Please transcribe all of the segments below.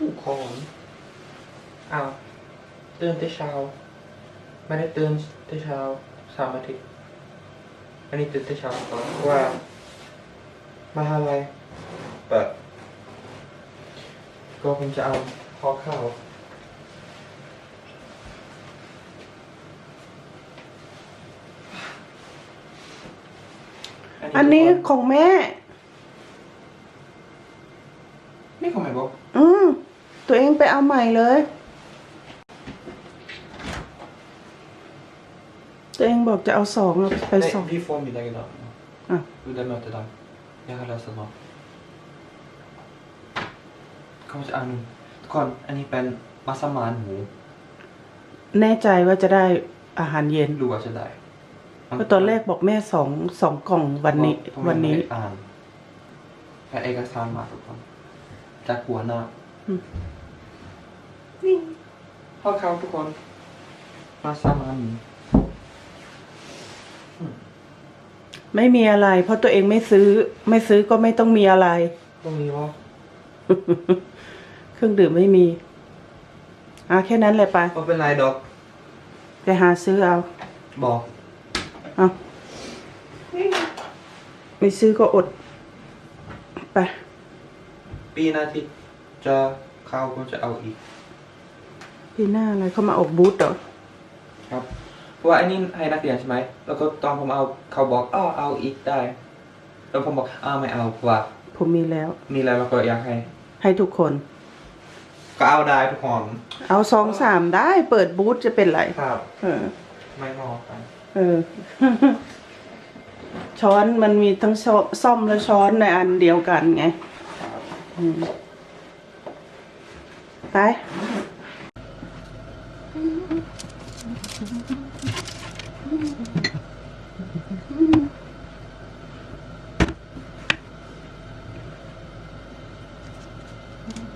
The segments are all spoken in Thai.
ทุกคนอ้าวตื่นแต่เช้าไม่ได้ตื่นแต่เช้าสามอาทิตย์อันนี้ตื่นแต่เช้าก่อนเพราะว่า มหาลัยเปิดก็ผมจะเอาข้อข้าวอันนี้ของแม่ นี่ของไหนบอกอืม ตัวเองไปเอาใหม่เลย ตัวเองบอกจะเอาสองเอาไปสอง vi får middag idag. Ja. Under mötet idag. Jag har läst det. Kommer till Armin. ทุกคน อันนี้เป็นมัสมั่นหมูแน่ใจว่าจะได้อาหารเย็นรู้ว่าจะได้เพราะตอนแรกบอกแม่สองสองกล่องวันนี้ผมวันนี้ ไม่ได้อ่านแค่เอกสารมาทุกคนจากหัวหน้า อืมนี่ พ่อเขาทุกคน มาสมั่นไม่มีอะไร เพราะตัวเองไม่ซื้อ ไม่ซื้อก็ไม่ต้องมีอะไร ตรงนี้ว่าเครื่องดื่มไม่มีอะแค่นั้นเลยไปก็เป็นไรดอกไปหาซื้อเอา บอกเอาไม่ซื้อก็อด ไป ปีหน้าที่จะเข้าก็จะเอาอีก ปีหน้าอะไรเขามาออกบูธเหรอครับ เพราะว่าไอ้นี่ให้นักเรียนใช่ไหม แล้วก็ตอนผมเอาเขาบอกอ้อเอาอีกได้ แล้วผมบอกอ้าวไม่เอาเพราะว่าผมมีแล้ว มีแล้วเราก็อยากให้ ให้ทุกคน ก็เอาได้ทุกคนเอาสองสามได้ เปิดบูธจะเป็นไรครับ เออ ไม่งอกันเออ ช้อนมันมีทั้งช้อนซ่อมและช้อนในอันเดียวกันไง อืมไป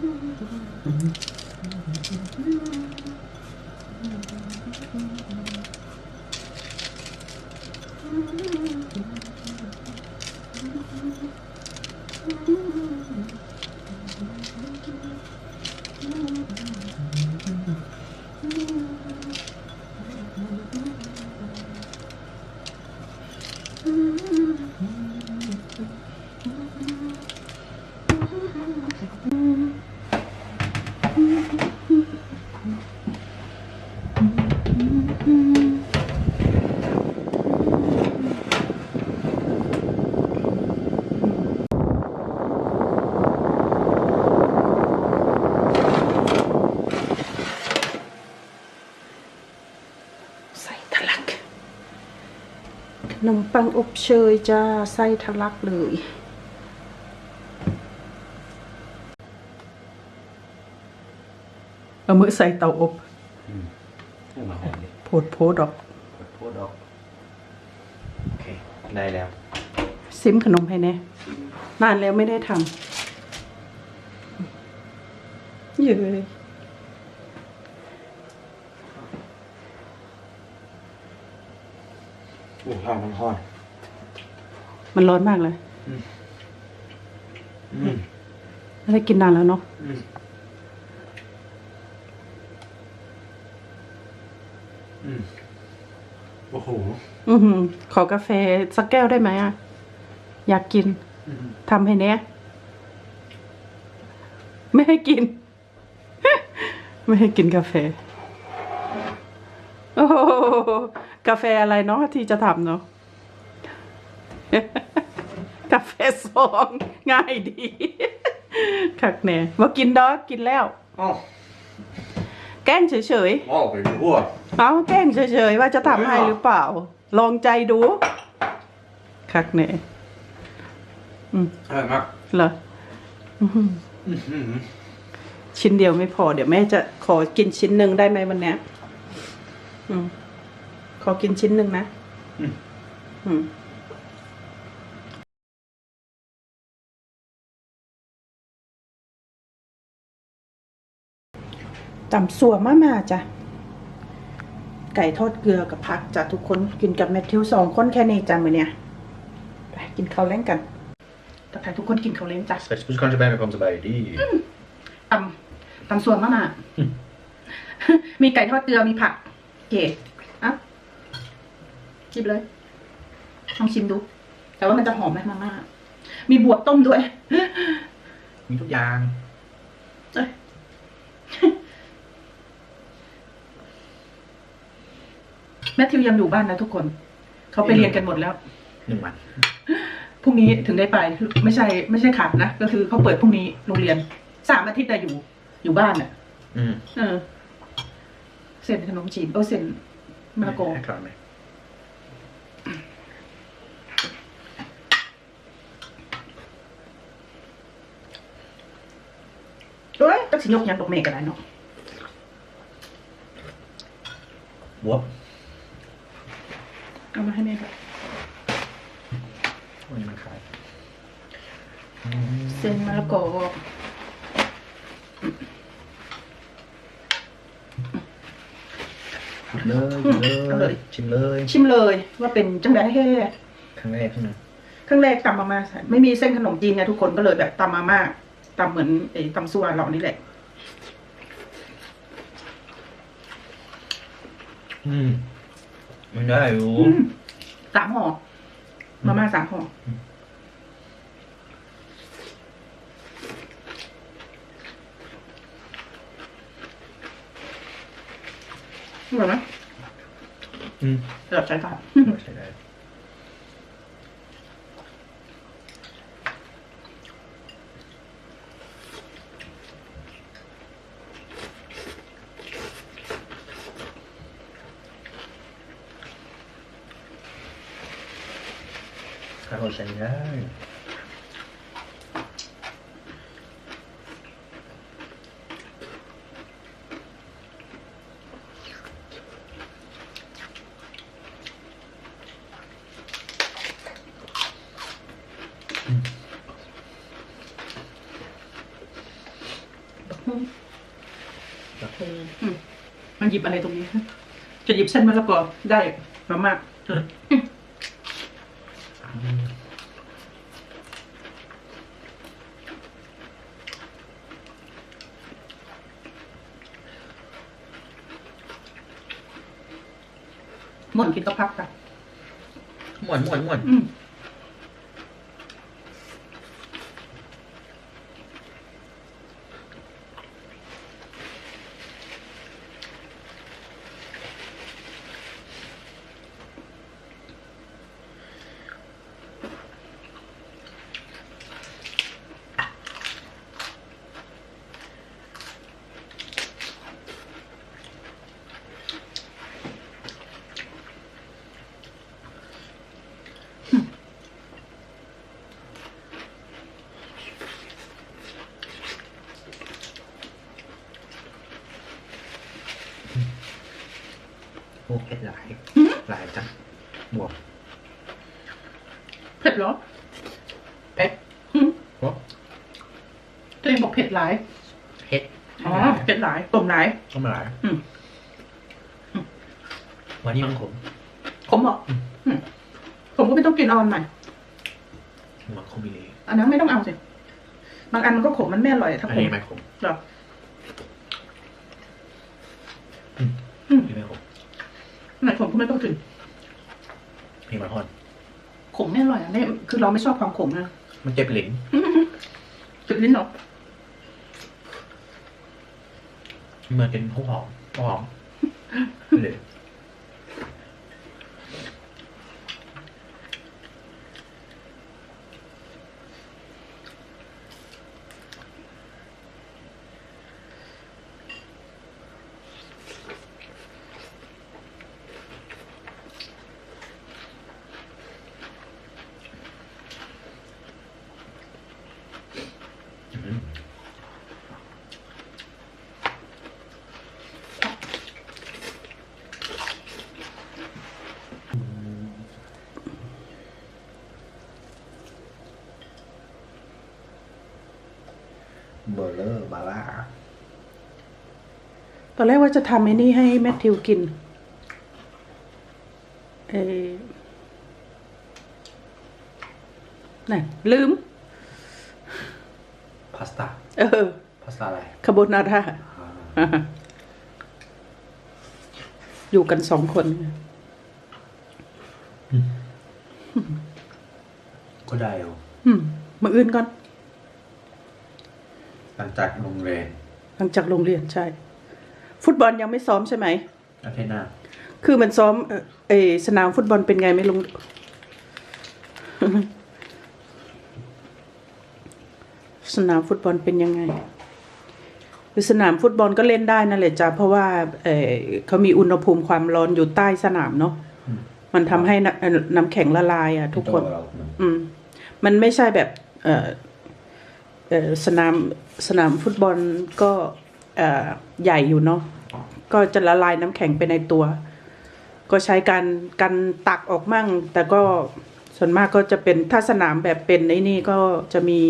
ในมปังอบเชยจ้าไส้ทะลักเลย เอามือใส่เตาอบให้มาหอมดิโพดโพดออกโทษดอก โอเค ได้แล้ว ซิมขนมให้แน่นานแล้วไม่ได้ทำเยอะเลย โอ้ร้อนมันร้อนมันร้อนมากเลยอืมไม่ได้กินนานแล้วเนาะอืมอืมโอ้โหอือหือขอกาแฟสักแก้วได้ไหมอะ อยากกินอืมทำให้แน่ไม่ไม่ให้กิน ไม่ให้กินกาแฟ โอ้โห กาแฟอะไรเนาะที่จะทำเนาะกาแฟซองง่ายดีคักแน่ว่ากินดอกกินแล้วอ๋อแกล้งเฉยอ๋อไปดูว่าๆเอาแกล้งเฉยๆว่าจะทำให้หรือเปล่า ลองใจดูคักแน่อืมอร่อยมากเหรออื้อหืออื้อหือชิ้นเดียวไม่พอเดี๋ยวแม่จะขอกินชิ้นหนึ่งได้ไหมวันเนี้ยอืม ขอกินชิ้นหนึ่งนะอืมอืมตำสัวมามาจ้ะ ไก่ทอดเกลือกับผักจ้ะทุกคนกินกับแมทธิวสองคนแค่นี้จ้ะมื้อเนี้ยไปกินข้าวแล้งกันตะไคร้ทุกคนกินข้าวเล้งจ้ะ Spetsbus kanske behöver komma till dig. ตำตำส่วนมากมีไก่ทอดเกลือมีผัก เก๋ อะชิมเลยลองชิมดู แต่ว่ามันจะหอมไหมมาม่ามีบวบต้มด้วย มีทุกอย่างเอ้ยแมทธิวยังอยู่บ้านนะทุกคน เขาไปเรียนกันหมดแล้ว หนึ่งวัน พรุ่งนี้ถึงได้ไป ไม่ใช่ ไม่ใช่ขาดนะ ก็คือเขาเปิดพรุ่งนี้โรงเรียน สามอาทิตย์แต่อยู่ อยู่บ้านอะ อืม เออเส้นขนมจีน เออเส้นมะละกอ Jag klarar mig. เอ้ยตัก สิยกยังดอกเมฆกันได้เนาะบวบเอามาให้แม่ค่ะวันนี้มันขายเส้นมะละกอหยิบเลยหยิบเลย ชิมเลย ชิมเลยว่าเป็นจังไดให้ครั้งแรกใช่ไหมครั้งแรกตำมาม่าใส่ไม่มีเส้นขนมจีนไงทุกคนก็เลยแบบตำมาม่าตำเหมือนไอ้ตำซัวเรานี่แหละ อืมมันได้อยู่อืมสามห่อมาม่าสามห่อออร่อยไหมอืม ระดับใจตาใช้ได้ ใช้ได้มันหยิบอะไรตรงนี้ จะหยิบเส้นมะละกอได้มาม่า หมดกินก็พักกันม่วนม่วนม่วน อืม อ้เผ็ดหลายหลายจังบวกเผ็ดเหรอเผ็ดอืมบวกตัวเองบอกเผ็ดหลายเผ็ดอ๋อเผ็ดหลายต้มหลายก็ไม่หลายอืมวันนี้มันขมขมเหรออืมผมก็ไม่ต้องกินเอาอันใหม่มันขมอีเลยอันนั้นไม่ต้องเอาสิบางอันมันก็ขมมันไม่อร่อยถ้าอันขมนี้ไม่ขมหรออืมอืมนี่ไม่ขม หนายคนก็ไม่ต้องถึงมีมันฮอน ขมไม่อร่อยอันนี้คือเราไม่ชอบความขมนะมันเจ็บลิ้นจุดลิ้นหรอมันเป็นหอมหอมเลย เบอร์เลอร์บาร่าตอนแรกว่าจะทำไอ้นี่ให้แมทธิวกินเออน่ะลืม พาสต้า เออ พาสต้าอะไร คาโบนาร่าอ่าอยู่กันสองคน ก็ได้อยู่อืมมาอื่นก่อน หลังจากโรงเรียนหลังจากโรงเรียนใช่ ฟุตบอลยังไม่ซ้อมใช่ไหมอาทิตย์หน้าคือมันซ้อมเอ่อเออสนามฟุตบอลเป็นไงไม่ลง สนามฟุตบอลเป็นยังไงคือสนามฟุตบอลก็เล่นได้นั่นแหละจ้ะเพราะว่าเออเขามีอุณหภูมิความร้อนอยู่ใต้สนามเนาะอืมมันทำให้น้ำเอ่อน้ำแข็งละลายอะ ทุกคน ตัวเราอืม มันไม่ใช่แบบ เออเออ สนามสนามฟุตบอลก็ใหญ่อยู่เนาะก็จะละลายน้ำแข็งไปในตัว ก็ใช้การการตักออกมั่ง แต่ก็ส่วนมากก็จะเป็นถ้าสนามแบบเป็นไอ้นี่ก็จะมี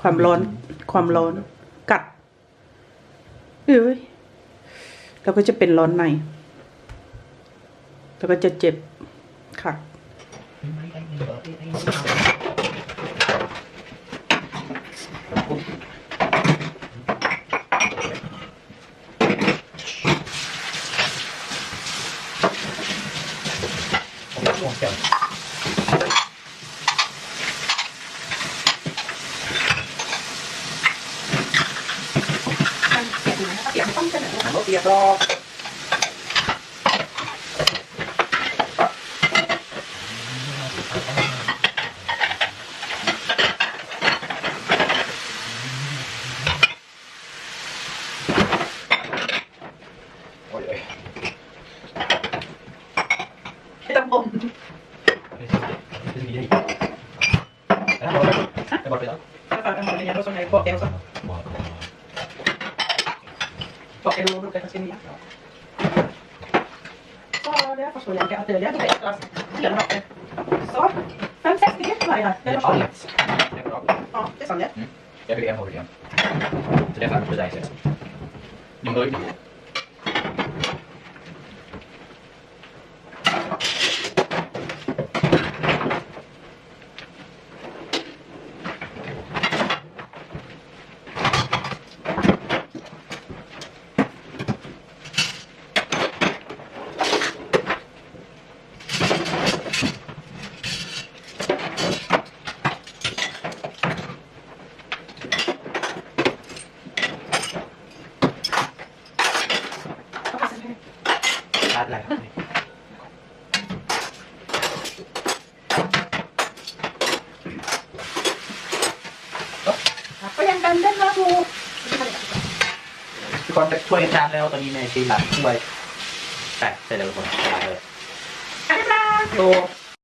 ความร้อนความร้อนกัดเอ้ยแล้วก็จะเป็นร้อนในแล้วก็จะเจ็บค่ะ หอมแก้ว om. Pakai dulu bukan sini ya. Soalnya aku sudah lihat ada lihat kayak kelas. Iya, Så, 561 var det här. Det är allt. Det är bra. Ja, det är sant det. Mm. Jag blir en hårig igen. Så det är fem för dig sen. ช่วยกันแล้วตอนนี้แม่ชีหลังช่วยแต่เสร็จแล้วทุกคนชาร์จเลยอันนี้ปลาโย